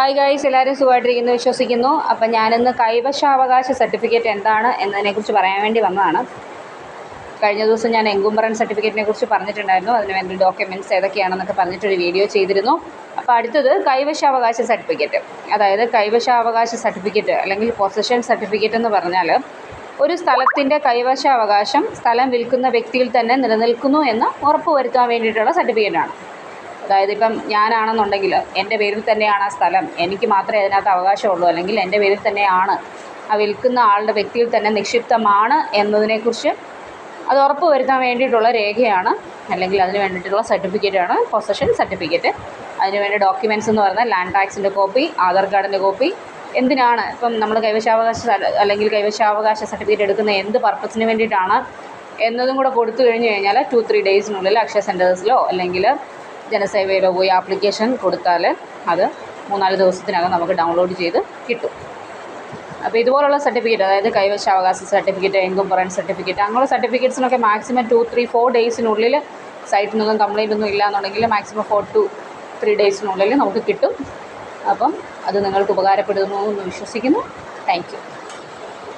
Hi guys എല്ലാവരും സുഖമായിട്ടിരിക്കുന്നു വിശ്വസിക്കുന്നു. അപ്പം ഞാനിന്ന് കൈവശാവകാശ സർട്ടിഫിക്കറ്റ് എന്താണ് എന്നതിനെക്കുറിച്ച് പറയാൻ വേണ്ടി വന്നതാണ്. കഴിഞ്ഞ ദിവസം ഞാൻ എങ്കുംബറൻ സർട്ടിഫിക്കറ്റിനെ കുറിച്ച് പറഞ്ഞിട്ടുണ്ടായിരുന്നു. അതിന് വേണ്ടി ഡോക്യുമെന്റ്സ് ഏതൊക്കെയാണെന്നൊക്കെ പറഞ്ഞിട്ടൊരു വീഡിയോ ചെയ്തിരുന്നു. അപ്പോൾ അടുത്തത് കൈവശാവകാശ സർട്ടിഫിക്കറ്റ്. അതായത് കൈവശാവകാശ സർട്ടിഫിക്കറ്റ് അല്ലെങ്കിൽ പൊസഷൻ സർട്ടിഫിക്കറ്റ് എന്ന് പറഞ്ഞാൽ ഒരു സ്ഥലത്തിന്റെ കൈവശാവകാശം സ്ഥലം വിൽക്കുന്ന വ്യക്തിയിൽ തന്നെ നിലനിൽക്കുന്നു എന്ന് ഉറപ്പുവരുത്താൻ വേണ്ടിയിട്ടുള്ള സർട്ടിഫിക്കറ്റാണ് അതായത് ഇപ്പം ഞാനാണെന്നുണ്ടെങ്കിൽ എന്റെ പേരിൽ തന്നെയാണ് ആ സ്ഥലം. എനിക്ക് മാത്രമേ അതിനകത്ത് അവകാശമുള്ളൂ. അല്ലെങ്കിൽ എന്റെ പേരിൽ തന്നെയാണ് ആ വിൽക്കുന്ന ആളുടെ വ്യക്തിയിൽ തന്നെ നിക്ഷിപ്തമാണ് എന്നതിനെക്കുറിച്ച് അത് ഉറപ്പ് വരുത്താൻ വേണ്ടിയിട്ടുള്ള രേഖയാണ്. അല്ലെങ്കിൽ അതിന് വേണ്ടിയിട്ടുള്ള സർട്ടിഫിക്കറ്റാണ്. Possession certificate. അതിന് വേണ്ടി ഡോക്യുമെന്റ്സ് എന്ന് പറഞ്ഞാൽ ലാൻഡ് ടാക്സിന്റെ കോപ്പി ആധാർ കാർഡിന്റെ കോപ്പി എന്തിനാണ് ഇപ്പം നമ്മൾ കൈവശാവകാശ അല്ലെങ്കിൽ കൈവശാവകാശ സർട്ടിഫിക്കറ്റ് എടുക്കുന്ന എന്ത് പർപ്പസിന് വേണ്ടിയിട്ടാണ് എന്നതും കൂടെ കൊടുത്തു കഴിഞ്ഞ് കഴിഞ്ഞാൽ ടു ത്രീ ഡേയ്സിനുള്ളിൽ അക്ഷയ സെന്റേഴ്സിലോ അല്ലെങ്കിൽ ജനസേവയിലോ പോയി ആപ്ലിക്കേഷൻ കൊടുത്താൽ അത് മൂന്നാൽ ദിവസത്തിനകം നമുക്ക് ഡൗൺലോഡ് ചെയ്ത് കിട്ടും. അപ്പോൾ ഇതുപോലുള്ള സർട്ടിഫിക്കറ്റ് അതായത് കൈവശാവകാശ സർട്ടിഫിക്കറ്റ് എൻകുംബറൻ സർട്ടിഫിക്കറ്റ് അങ്ങനെയുള്ള സർട്ടിഫിക്കറ്റ്സിനൊക്കെ മാക്സിമം ടു ത്രീ ഫോർ ഡേയ്സിനുള്ളിൽ സൈറ്റിൽ നിന്നും കംപ്ലൈന്റ് ഒന്നും ഇല്ല എന്നുണ്ടെങ്കിൽ മാക്സിമം ഫോർ ടു ത്രീ ഡേയ്സിനുള്ളിൽ നമുക്ക് കിട്ടും. അപ്പം അത് നിങ്ങൾക്ക് ഉപകാരപ്പെടുന്നു എന്ന് വിശ്വസിക്കുന്നു. താങ്ക്